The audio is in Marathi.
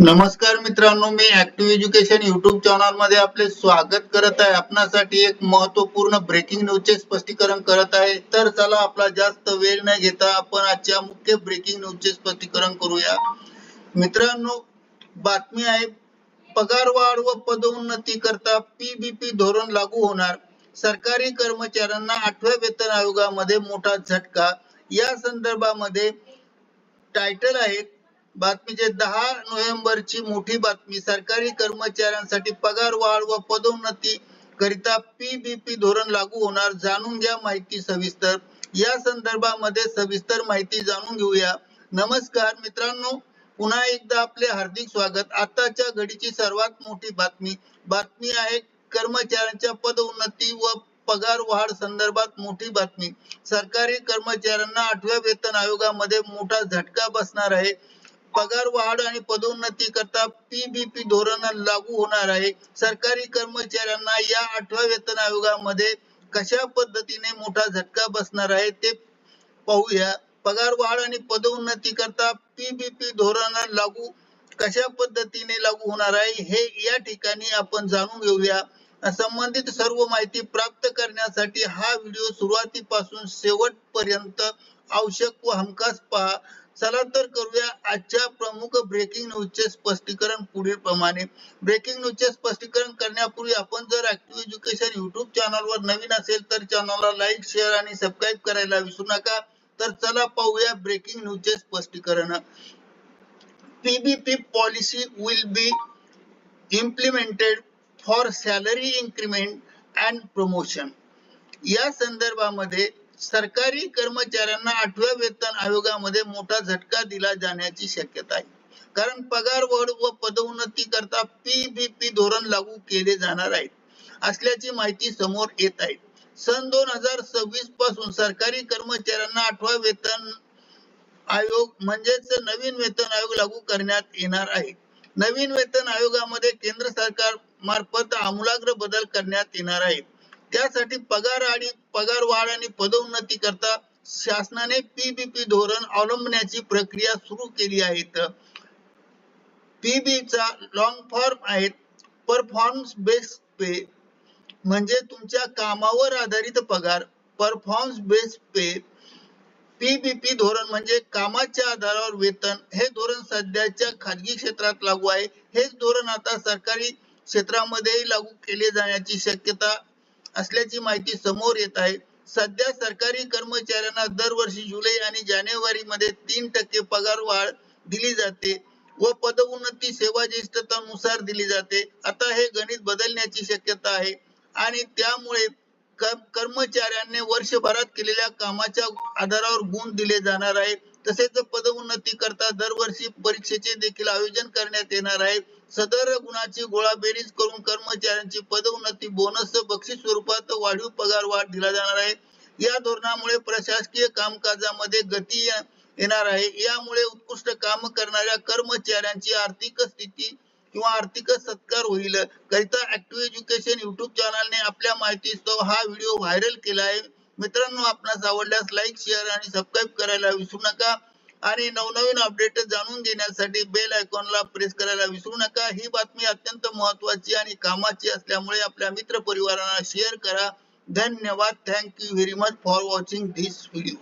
नमस्कार मित्रांनो मी ऍक्टिव्ह एज्युकेशन युट्यूब चॅनलमध्ये आपले स्वागत करत आहे. आपणासाठी एक महत्त्वपूर्ण ब्रेकिंग न्यूजचे स्पष्टीकरण करत आहे. तर चला आपला जास्त वेळ न घेता आपण आजच्या मुख्य ब्रेकिंग न्यूजचे स्पष्टीकरण करूया. मित्रांनो बातमी आहे पगार वाढ व पदोन्नती करता पीबीपी धोरण लागू होणार. सरकारी कर्मचाऱ्यांना आठव्या वेतन आयोगामध्ये मोठा झटका. या संदर्भामध्ये टायटल आहे बातमीचे दहा नोव्हेंबरची मोठी बातमी सरकारी कर्मचाऱ्यांसाठी पगार वाढ व पदोन्नती करिता पीबीपी धोरण लागू होणार जाणून घ्या माहिती सविस्तर. या संदर्भामध्ये सविस्तर माहिती जाणून घेऊया. नमस्कार मित्रांनो पुन्हा एकदा आपले हार्दिक स्वागत. आताच्या घडीची सर्वात मोठी बातमी बातमी आहे कर्मचाऱ्यांच्या पदोन्नती व पगार वाढ संदर्भात मोठी बातमी. सरकारी कर्मचाऱ्यांना आठव्या वेतन आयोगामध्ये मोठा झटका बसणार आहे. पगार वाढ आणि पदोन्नती करता पीबीपी धोरण लागू होणार आहे. सरकारी कर्मचाऱ्यांना या आठव्या वेतन आयोगामध्ये कशा पद्धतीने मोठा झटका बसणार आहे ते पाहूया. पगार वाढ आणि पदोन्नती करता पीबीपी धोरण लागू कशा पद्धतीने लागू होणार आहे हे या ठिकाणी आपण जाणून घेऊया. संबंधित सर्व माहिती प्राप्त करण्यासाठी हा व्हिडिओ सुरुवातीपासून शेवटपर्यंत आवश्यक व हमखास पहा. चला तर करूया आजच्या प्रमुख ब्रेकिंग न्यूजचे स्पष्टीकरण पुढील प्रमाणे. ब्रेकिंग न्यूजचे स्पष्टीकरण करण्यापूर्वी आपण जर ऍक्टिव्ह एज्युकेशन युट्यूब चॅनलवर नवीन असेल तर चॅनलला लाईक शेअर आणि सबस्क्राईब करायला विसरू नका. तर चला पाहूया ब्रेकिंग न्यूजचे स्पष्टीकरण. PBP policy will be implemented for salary increment and promotion या संदर्भामध्ये सरकारी कर्मचाऱ्यांना आठव्या वेतन आयोगामध्ये मोठा झटका दिला जाण्याची शक्यता आहे. कारण पगार वाढ व पदोन्नती करता पीबीपी धोरण लागू केले जाणार आहे. असल्याची माहिती समोर येत आहे. सन दोन हजार सव्वीसपासून सरकारी कर्मचाऱ्यांना आठवा वेतन आयोग म्हणजेच नवीन वेतन आयोग लागू करण्यात येणार आहे. नवीन वेतन आयोगामध्ये केंद्र सरकार मार्फत आमूलाग्र बदल करण्यात येणार आहे त्यासाठी पगार आणि पगार वाढ आणि पदोन्नती करता शासनाने पीबीपी धोरण अवलंबण्याची प्रक्रिया सुरू केली आहे पीबी चा लॉंग फॉर्म आहे परफॉर्मन्स बेस्ड पे म्हणजे तुमच्या कामावर आधारित पगार. परफॉर्मन्स बेस्ड पे पीबीपी धोरण म्हणजे कामाच्या आधारावर वेतन. हे धोरण सध्याच्या खाजगी क्षेत्रात लागू आहे. हेच धोरण आता सरकारी क्षेत्रामध्येही लागू केले जाण्याची शक्यता असल्याची माहिती समोर येत आहे. सध्या सरकारी कर्मचाऱ्यांना दरवर्षी जुलै आणि जानेवारी मध्ये तीन टक्के पगार वाढ दिली जाते व पदोन्नती सेवा ज्येष्ठतानुसार दिली जाते. आता हे गणित बदलण्याची शक्यता आहे आणि त्यामुळे कर्मचाऱ्यांनी वर्षभरात केलेल्या कामाच्या आधारावर गुण दिले जाणार आहे तसेच पदोन्नती करता दरवर्षी परीक्षेचे देखील आयोजन करण्यात येणार आहे. सदर गुणाची गोळाबेरीज करून कर्मचाऱ्यांची पदोन्नती बोनस बक्षीस स्वरूपात वाढीव पगार वाढ दिला जाणार आहे. या धोरणामुळे प्रशासकीय कामकाजामध्ये गती येणार आहे. यामुळे उत्कृष्ट काम करणाऱ्या कर्मचाऱ्यांची आर्थिक स्थिती किंवा आर्थिक सत्कार होईल. करिता ऍक्टिव्ह एज्युकेशन युट्यूब चॅनलने आपल्या माहितीस्तव हा व्हिडिओ व्हायरल केला आहे. मित्रांनो आपणास आवडल्यास लाईक शेअर आणि सबस्क्राईब करायला विसरू नका. आणि नवनवीन अपडेट जाणून घेण्यासाठी बेल आयकॉनला प्रेस करायला विसरू नका. ही बातमी अत्यंत महत्वाची आणि कामाची असल्यामुळे आपल्या मित्र परिवाराला शेअर करा. धन्यवाद. Thank you very much for watching this video